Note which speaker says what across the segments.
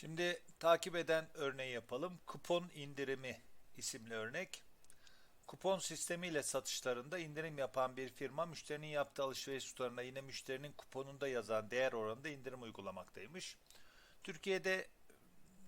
Speaker 1: Şimdi takip eden örneği yapalım. Kupon indirimi isimli örnek. Kupon sistemiyle satışlarında indirim yapan bir firma müşterinin yaptığı alışveriş tutarına yine müşterinin kuponunda yazan değer oranında indirim uygulamaktaymış. Türkiye'de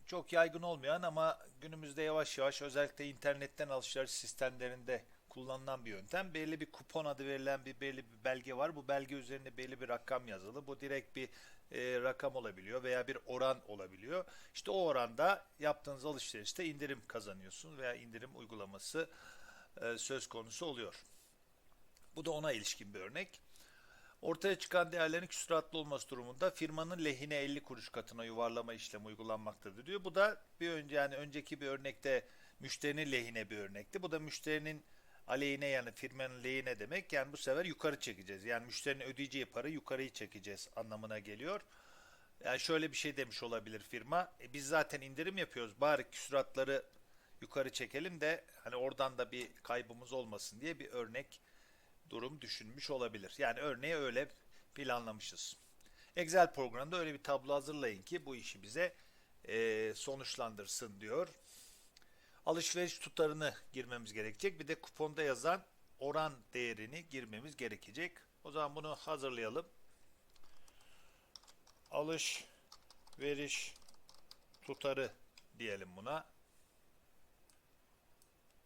Speaker 1: çok yaygın olmayan ama günümüzde yavaş yavaş özellikle internetten alışveriş sistemlerinde kullanılan bir yöntem. Belli bir kupon adı verilen bir belli bir belge var. Bu belge üzerinde belli bir rakam yazılı. Bu direkt bir e, rakam olabiliyor veya bir oran olabiliyor. İşte o oranda yaptığınız alışverişte indirim kazanıyorsun veya indirim uygulaması e, söz konusu oluyor. Bu da ona ilişkin bir örnek. Ortaya çıkan değerlerin küsuratlı olması durumunda firmanın lehine 50 kuruş katına yuvarlama işlemi uygulanmaktadır diyor. Bu da bir önce yani önceki bir örnekte müşterinin lehine bir örnekti. Bu da müşterinin aleyhine yani firmanın lehine demek. Yani bu sefer yukarı çekeceğiz. Yani müşterinin ödeyeceği para yukarıyı çekeceğiz anlamına geliyor. Yani şöyle bir şey demiş olabilir firma. E biz zaten indirim yapıyoruz. Bari küsuratları yukarı çekelim de hani oradan da bir kaybımız olmasın diye bir örnek durum düşünmüş olabilir. Yani örneği öyle planlamışız. Excel programında öyle bir tablo hazırlayın ki bu işi bize e, sonuçlandırsın diyor. Alışveriş tutarını girmemiz gerekecek. Bir de kuponda yazan oran değerini girmemiz gerekecek. O zaman bunu hazırlayalım. Alış veriş tutarı diyelim buna.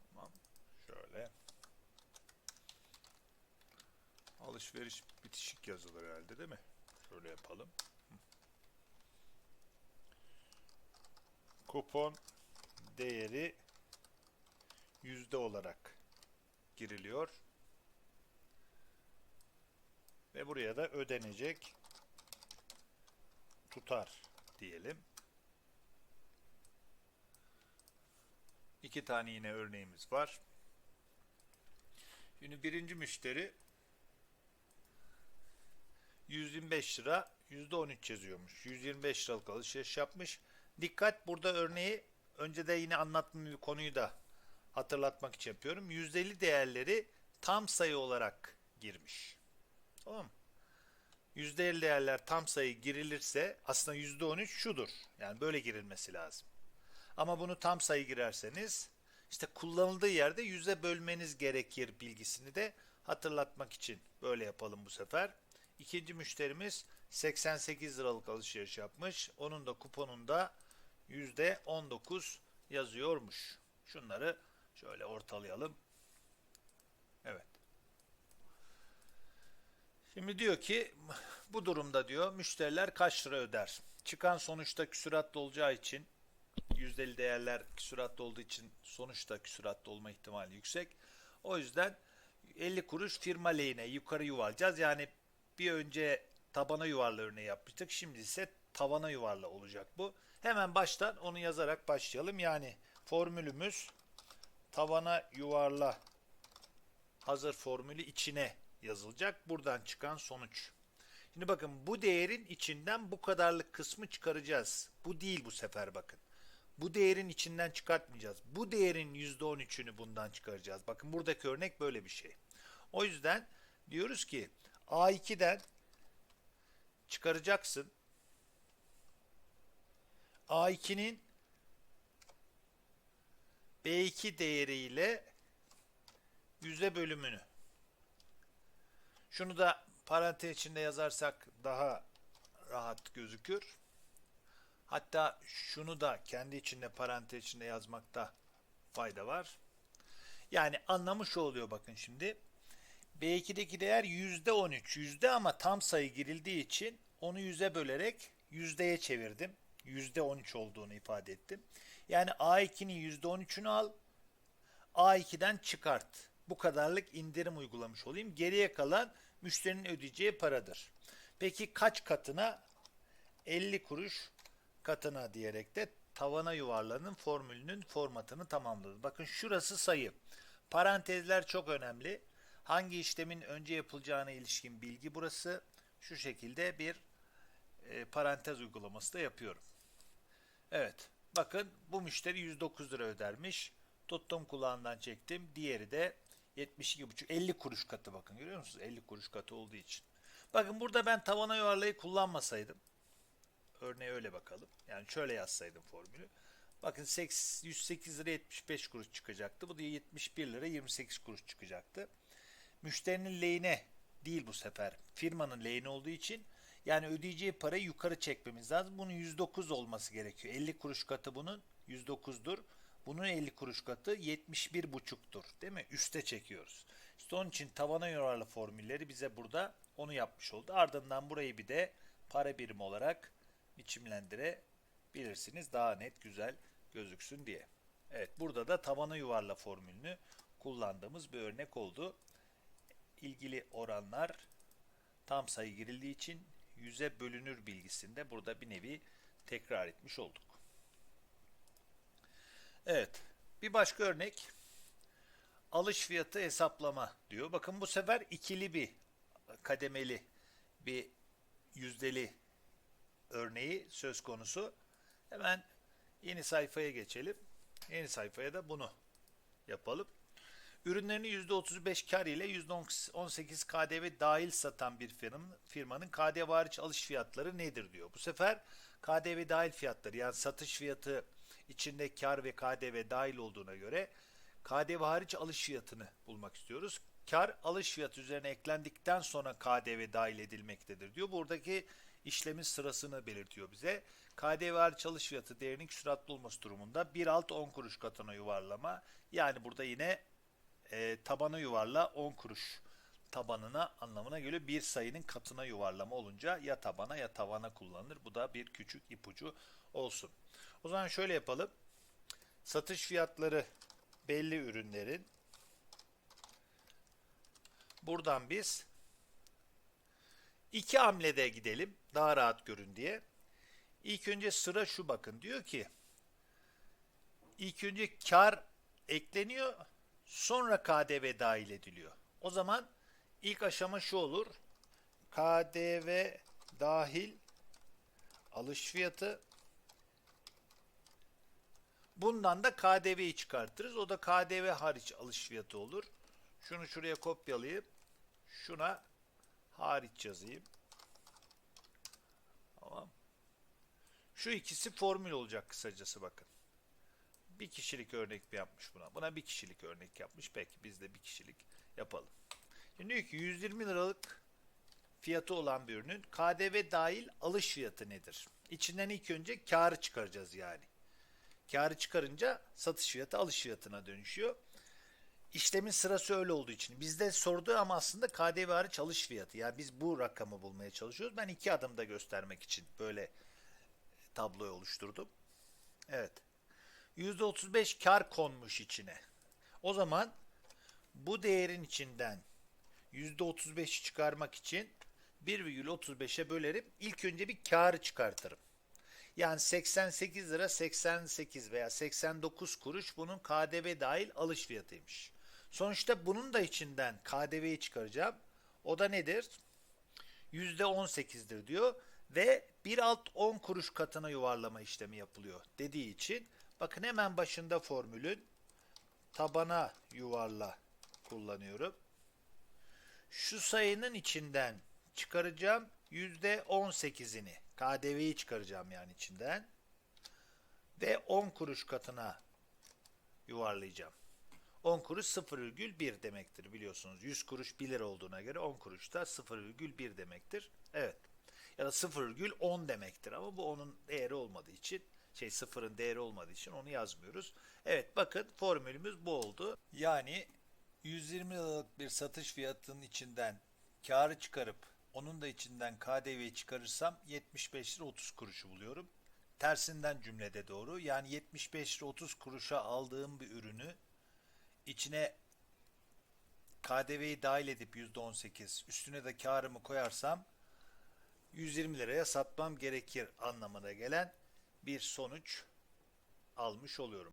Speaker 1: Tamam. Şöyle. Alışveriş bitişik yazılır herhalde değil mi? Şöyle yapalım. Kupon değeri yüzde olarak giriliyor. Ve buraya da ödenecek tutar diyelim. İki tane yine örneğimiz var. Şimdi birinci müşteri 125 lira %13 yazıyormuş. 125 liralık alışveriş yapmış. Dikkat burada örneği önce de yine anlattığım bir konuyu da hatırlatmak için yapıyorum. Yüzdeli değerleri tam sayı olarak girmiş. Tamam mı? Yüzdeli değerler tam sayı girilirse aslında %13 şudur. Yani böyle girilmesi lazım. Ama bunu tam sayı girerseniz işte kullanıldığı yerde yüze bölmeniz gerekir bilgisini de hatırlatmak için böyle yapalım bu sefer. İkinci müşterimiz 88 liralık alışveriş yapmış. Onun da kuponunda %19 yazıyormuş. Şunları şöyle ortalayalım. Evet. Şimdi diyor ki bu durumda diyor müşteriler kaç lira öder? Çıkan sonuçta küsuratlı olacağı için yüzdeli değerler küsuratlı olduğu için sonuçta küsuratlı olma ihtimali yüksek. O yüzden 50 kuruş firma lehine yukarı yuvarlayacağız. Yani bir önce tabana yuvarla örneği yapmıştık. Şimdi ise tavana yuvarla olacak bu. Hemen baştan onu yazarak başlayalım. Yani formülümüz tavana yuvarla hazır formülü içine yazılacak. Buradan çıkan sonuç. Şimdi bakın bu değerin içinden bu kadarlık kısmı çıkaracağız. Bu değil bu sefer bakın. Bu değerin içinden çıkartmayacağız. Bu değerin %13'ünü bundan çıkaracağız. Bakın buradaki örnek böyle bir şey. O yüzden diyoruz ki A2'den çıkaracaksın. A2'nin B2 değeriyle yüzde bölümünü. Şunu da parantez içinde yazarsak daha rahat gözükür. Hatta şunu da kendi içinde parantez içinde yazmakta fayda var. Yani anlamış oluyor bakın şimdi. B2'deki değer %13. Yüzde ama tam sayı girildiği için onu yüze bölerek yüzdeye çevirdim. %13 olduğunu ifade ettim. Yani A2'nin %13'ünü al. A2'den çıkart. Bu kadarlık indirim uygulamış olayım. Geriye kalan müşterinin ödeyeceği paradır. Peki kaç katına? 50 kuruş katına diyerek de tavana yuvarlanın formülünün formatını tamamladı. Bakın şurası sayı. Parantezler çok önemli. Hangi işlemin önce yapılacağına ilişkin bilgi burası. Şu şekilde bir e, parantez uygulaması da yapıyorum. Evet. Bakın bu müşteri 109 lira ödermiş. Tuttum kulağından çektim. Diğeri de 72,5 50 kuruş katı bakın görüyor musunuz? 50 kuruş katı olduğu için. Bakın burada ben tavana yuvarlayı kullanmasaydım örneğe öyle bakalım. Yani şöyle yazsaydım formülü. Bakın 8 108 lira 75 kuruş çıkacaktı. Bu da 71 lira 28 kuruş çıkacaktı. Müşterinin lehine değil bu sefer. Firmanın lehine olduğu için yani ödeyeceği parayı yukarı çekmemiz lazım. Bunun 109 olması gerekiyor. 50 kuruş katı bunun 109'dur. Bunun 50 kuruş katı 71,5'tur. Değil mi? Üste çekiyoruz. İşte onun için tavana yorarlı formülleri bize burada onu yapmış oldu. Ardından burayı bir de para birimi olarak biçimlendirebilirsiniz. Daha net, güzel gözüksün diye. Evet, burada da tavana yuvarla formülünü kullandığımız bir örnek oldu. İlgili oranlar tam sayı girildiği için yüze bölünür bilgisinde burada bir nevi tekrar etmiş olduk. Evet, bir başka örnek alış fiyatı hesaplama diyor. Bakın bu sefer ikili bir kademeli bir yüzdeli örneği söz konusu. Hemen yeni sayfaya geçelim. Yeni sayfaya da bunu yapalım. Ürünlerini %35 kar ile %18 KDV dahil satan bir firm, firmanın KDV hariç alış fiyatları nedir diyor. Bu sefer KDV dahil fiyatları yani satış fiyatı içinde kar ve KDV dahil olduğuna göre KDV hariç alış fiyatını bulmak istiyoruz. Kar alış fiyatı üzerine eklendikten sonra KDV dahil edilmektedir diyor. Buradaki işlemin sırasını belirtiyor bize. KDV hariç alış fiyatı değerinin küsuratlı olması durumunda 1 alt 10 kuruş katına yuvarlama. Yani burada yine e, tabana yuvarla 10 kuruş tabanına anlamına geliyor. Bir sayının katına yuvarlama olunca ya tabana ya tavana kullanılır. Bu da bir küçük ipucu olsun. O zaman şöyle yapalım. Satış fiyatları belli ürünlerin. Buradan biz iki hamlede gidelim. Daha rahat görün diye. İlk önce sıra şu bakın. Diyor ki ilk önce kar ekleniyor. Sonra KDV dahil ediliyor. O zaman ilk aşama şu olur. KDV dahil alış fiyatı Bundan da KDV'yi çıkartırız. O da KDV hariç alış fiyatı olur. Şunu şuraya kopyalayıp şuna hariç yazayım. Tamam. Şu ikisi formül olacak kısacası bakın. Bir kişilik örnek yapmış buna? Buna bir kişilik örnek yapmış. Peki biz de bir kişilik yapalım. Şimdi diyor ki 120 liralık fiyatı olan bir ürünün KDV dahil alış fiyatı nedir? İçinden ilk önce karı çıkaracağız yani. Karı çıkarınca satış fiyatı alış fiyatına dönüşüyor. İşlemin sırası öyle olduğu için. Bizde sorduğu ama aslında KDV hariç alış fiyatı. Yani biz bu rakamı bulmaya çalışıyoruz. Ben iki adımda göstermek için böyle tabloyu oluşturdum. Evet. %35 kar konmuş içine. O zaman bu değerin içinden %35'i çıkarmak için 1,35'e bölerim. İlk önce bir karı çıkartırım. Yani 88 lira 88 veya 89 kuruş bunun KDV dahil alış fiyatıymış. Sonuçta bunun da içinden KDV'yi çıkaracağım. O da nedir? %18'dir diyor ve bir alt 10 kuruş katına yuvarlama işlemi yapılıyor dediği için bakın hemen başında formülün tabana yuvarla kullanıyorum. Şu sayının içinden çıkaracağım %18'ini. KDV'yi çıkaracağım yani içinden. Ve 10 kuruş katına yuvarlayacağım. 10 kuruş 0,1 demektir biliyorsunuz. 100 kuruş 1 lira olduğuna göre 10 kuruş da 0,1 demektir. Evet. Ya da 0,10 demektir ama bu onun değeri olmadığı için şey sıfırın değeri olmadığı için onu yazmıyoruz. Evet bakın formülümüz bu oldu. Yani 120 liralık bir satış fiyatının içinden karı çıkarıp onun da içinden KDV'yi çıkarırsam 75 lira 30 kuruşu buluyorum. Tersinden cümlede doğru. Yani 75 lira 30 kuruşa aldığım bir ürünü içine KDV'yi dahil edip %18 üstüne de karımı koyarsam 120 liraya satmam gerekir anlamına gelen bir sonuç almış oluyorum.